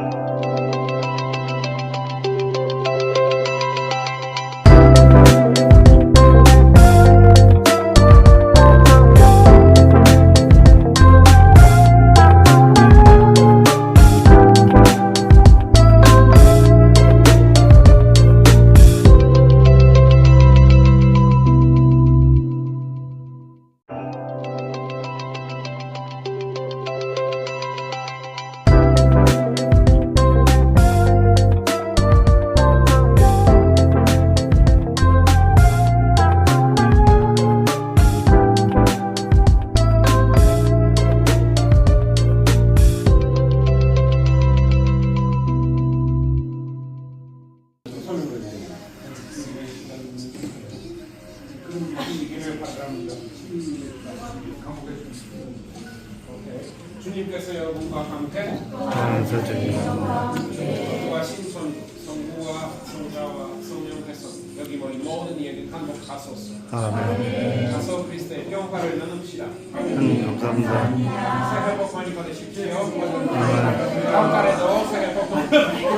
Música 주님께서 여러분과 함께 감사드립니다. 성부와 신선 성부와 성자와 성령께서 여기 모인 모든 이에게 간복하소서 아멘. 가서 그리스도의 평화를 나눕시다 하나님 감사합니다. 새해 복 많이 받으십시오 다음 달에도 새해 복 많이 받으십시오